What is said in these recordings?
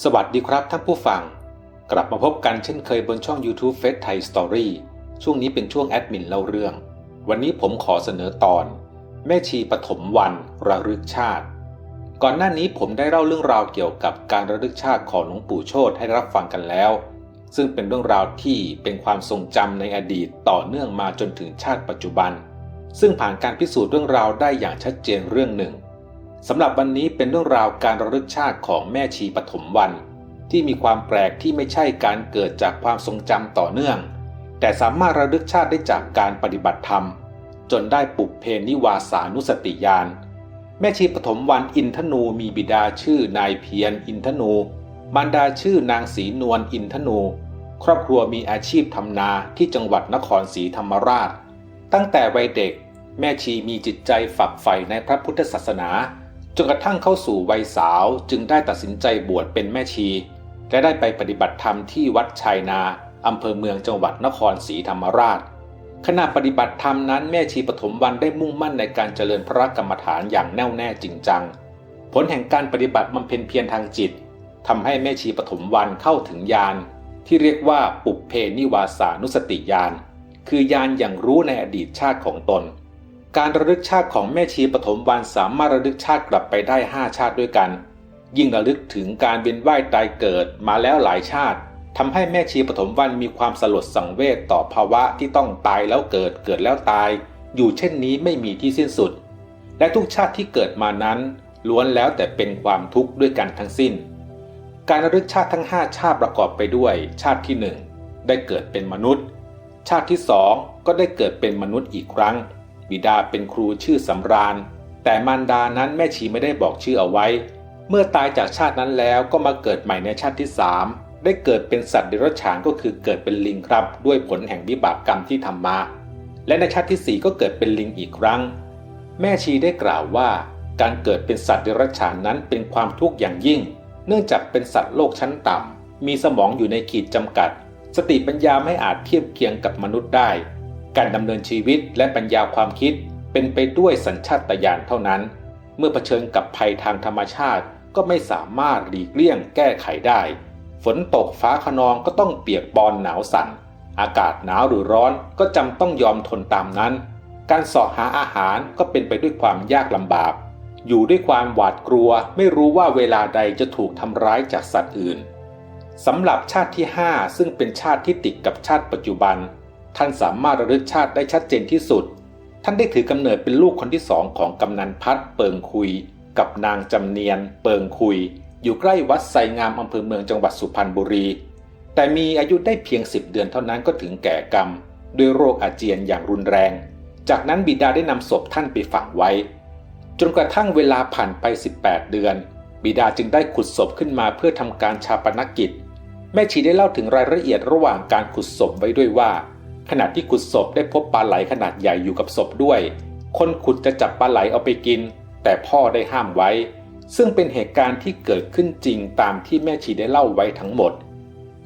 สวัสดีครับท่านผู้ฟัง กลับมาพบกันเช่นเคยบนช่อง YouTube f a c e Thai Story ช่วงนี้เป็นช่วงแอดมินเล่าเรื่อง วันนี้ผมขอเสนอตอน แม่ชีปฐมวันระลึกชาติ ก่อนหน้านี้ผมได้เล่าเรื่องราวเกี่ยวกับการระลึกชาติของหลวงปู่โชตให้รับฟังกันแล้ว ซึ่งเป็นเรื่องราวที่เป็นความทรงจำในอดีตต่อเนื่องมาจนถึงชาติปัจจุบัน ซึ่งผ่านการพิสูจน์เรื่องราวได้อย่างชัดเจนเรื่องหนึ่ง สำหรับวันนี้เป็นเรื่องราวการระลึกชาติของแม่ชีปฐมวัน ที่มีความแปลกที่ไม่ใช่การเกิดจากความทรงจำต่อเนื่อง แต่สามารถระลึกชาติได้จากการปฏิบัติธรรม จนได้ปุกเพนิวาสานุสติญาณแม่ชีปฐมวันอินทนูมีบิดาชื่อนายเพียรอินทนูมารดาชื่อนางศรีนวลอินทนู ครอบครัวมีอาชีพทำนาที่จังหวัดนครศรีธรรมราช ตั้งแต่วัยเด็ก แม่ชีมีจิตใจฝักใฝ่ในพระพุทธศาสนา จนกระทั่งเข้าสู่วัยสาวจึงได้ตัดสินใจบวชเป็นแม่ชี และได้ไปปฏิบัติธรรมที่วัดชายนาอำเภอเมืองจังหวัดนครศรีธรรมราช ขณะปฏิบัติธรรมนั้นแม่ชีปฐมวันได้มุ่งมั่นในการเจริญพระกรรมฐานอย่างแน่วแน่จริงจัง ผลแห่งการปฏิบัติบำเพ็ญเพียรทางจิตทำให้แม่ชีปฐมวันเข้าถึงญาณที่เรียกว่าปุพเพนิวาสานุสติญาณ คือญาณอย่างรู้ในอดีตชาติของตน การระลึกชาติของแม่ชีปฐมวันสามารถระลึกชาติกลับไปได้ 5 ชาติด้วยกัน ยิ่งระลึกถึงการเวียนว่ายตายเกิดมาแล้วหลายชาติทำให้แม่ชีปฐมวันมีความสลดสังเวชต่อภาวะที่ต้องตายแล้วเกิดเกิดแล้วตาย อยู่เช่นนี้ไม่มีที่สิ้นสุด และทุกชาติที่เกิดมานั้น ล้วนแล้วแต่เป็นความทุกข์ด้วยกันทั้งสิ้น การระลึกชาติทั้ง 5 ชาติประกอบไปด้วย ชาติที่ 1 ได้เกิดเป็นมนุษย์ ชาติที่ 2 ก็ได้เกิดเป็นมนุษย์อีกครั้ง บิดาเป็นครูชื่อสำราญ แต่มารดานั้นแม่ชีไม่ได้บอกชื่อเอาไว้ เมื่อตายจากชาตินั้นแล้วก็มาเกิดใหม่ในชาติที่3ได้เกิดเป็นสัตว์เดรัจฉานก็คือเกิดเป็นลิงครับ ด้วยผลแห่งวิบากกรรมที่ทำมา และในชาติที่4ก็เกิดเป็นลิงอีกครั้ง แม่ชีได้กล่าวว่า การเกิดเป็นสัตว์เดรัจฉานนั้นเป็นความทุกข์อย่างยิ่ง เนื่องจากเป็นสัตว์โลกชั้นต่ำมีสมองอยู่ในขีดจำกัด สติปัญญาไม่อาจเทียบเคียงกับมนุษย์ได้ การดำเนินชีวิตและปัญญาความคิดเป็นไปด้วยสัญชาตญาณเท่านั้น เมื่อเผชิญกับภัยทางธรรมชาติก็ไม่สามารถหลีกเลี่ยงแก้ไขได้ ฝนตกฟ้าขนองก็ต้องเปียกปอนหนาวสั่น อากาศหนาวหรือร้อนก็จำต้องยอมทนตามนั้น การสาะหาอาหารก็เป็นไปด้วยความยากลำบาก อยู่ด้วยความหวาดกลัวไม่รู้ว่าเวลาใดจะถูกทำร้ายจากสัตว์อื่นสำหรับชาติที่ 5 ซึ่งเป็นชาติที่ติดกับชาติปัจจุบัน ท่านสามารถระลึกชาติได้ชัดเจนที่สุด ท่านได้ถือกำเนิดเป็นลูกคนที่สองของกำนันพัดเปิงคุย กับนางจำเนียน เปิงคุย อยู่ใกล้วัดไซงามอำเภอเมืองจังหวัดสุพรรณบุรี แต่มีอายุได้เพียง10เดือนเท่านั้นก็ถึงแก่กรรม ด้วยโรคอาเจียนอย่างรุนแรง จากนั้นบิดาได้นำศพท่านไปฝังไว้ จนกระทั่งเวลาผ่านไป 18 เดือน บิดาจึงได้ขุดศพขึ้นมาเพื่อทำการชาปนกิจ แม่ชีได้เล่าถึงรายละเอียดระหว่างการขุดศพไว้ด้วยว่า ขณะที่ขุดศพได้พบปลาไหลขนาดใหญ่อยู่กับศพด้วย คนขุดจะจับปลาไหลเอาไปกิน แต่พ่อได้ห้ามไว้ ซึ่งเป็นเหตุการณ์ที่เกิดขึ้นจริงตามที่แม่ชีได้เล่าไว้ทั้งหมด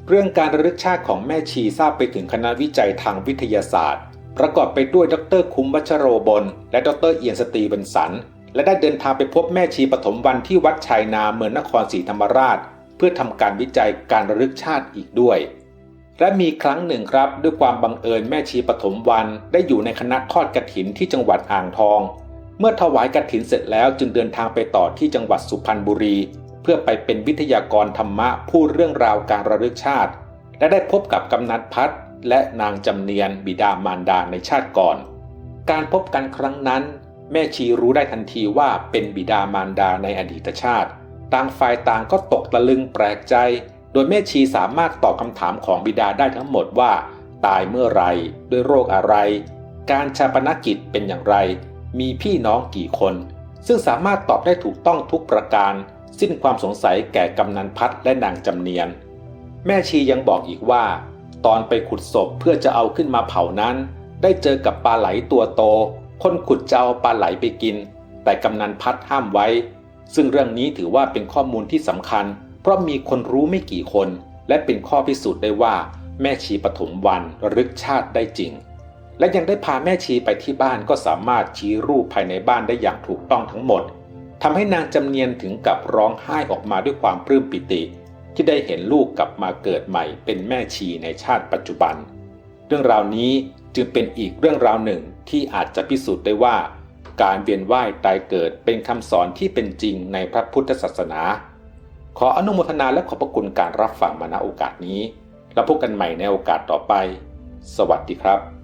เรื่องการระลึกชาติของแม่ชีทราบไปถึงคณะวิจัยทางวิทยาศาสตร์ ประกอบไปด้วยดรคุ้มวัชโรบลและดรเอียนสตีเบนสันและได้เดินทางไปพบแม่ชีปฐมวันที่วัดชายนาเมืองนครศรีธรรมราช เพื่อทำการวิจัยการระลึกชาติอีกด้วย และมีครั้งหนึ่งครับ ด้วยความบังเอิญแม่ชีปฐมวันได้อยู่ในคณะทอดกระถินที่จังหวัดอ่างทอง เมื่อถวายกระถินเสร็จแล้วจึงเดินทางไปต่อที่จังหวัดสุพรรณบุรี เพื่อไปเป็นวิทยากรธรรมะพูดเรื่องราวการระลึกชาติ และได้พบกับกำนันพัฒและนางจำเนียนบิดามารดาในชาติก่อน การพบกันครั้งนั้น แม่ชีรู้ได้ทันทีว่าเป็นบิดามารดาในอดีตชาติ ต่างฝ่ายต่างก็ตกตะลึงแปลกใจ ดยแม่ชีสามารถตอบคำถามของบิดาได้ทั้งหมดว่า ตายเมื่อไรด้วยโรคอะไร การชาปนกิจเป็นอย่างไร มีพี่น้องกี่คน ซึ่งสามารถตอบได้ถูกต้องทุกประการ สิ้นความสงสัยแก่กำนันพัฒและนางจำเนียน แม่ชียังบอกอีกว่า ตอนไปขุดศพเพื่อจะเอาขึ้นมาเผานั้น ได้เจอกับปลาไหลตัวโต คนขุดจะเอาปลาไหลไปกิน แต่กำนันพัฒห้ามไว้ ซึ่งเรื่องนี้ถือว่าเป็นข้อมูลที่สำคัญ เพราะมีคนรู้ไม่กี่คน และเป็นข้อพิสูจน์ได้ว่า แม่ชีปฐมวันรึกชาติได้จริง และยังได้พาแม่ชีไปที่บ้านก็สามารถชี้รูปภายในบ้านได้อย่างถูกต้องทั้งหมดทำให้นางจำเนียนถึงกับร้องไห้ออกมาด้วยความปลื้มปิติ ที่ได้เห็นลูกกลับมาเกิดใหม่เป็นแม่ชีในชาติปัจจุบัน เรื่องราวนี้จึงเป็นอีกเรื่องราวหนึ่งที่อาจจะพิสูจน์ได้ว่า การเวียนว่ายตายเกิดเป็นคำสอนที่เป็นจริงในพระพุทธศาสนา ขออนุโมทนาและขอบพระคุณการรับฟังมาณโอกาสนี้ แล้วพบกันใหม่ในโอกาสต่อไป สวัสดีครับ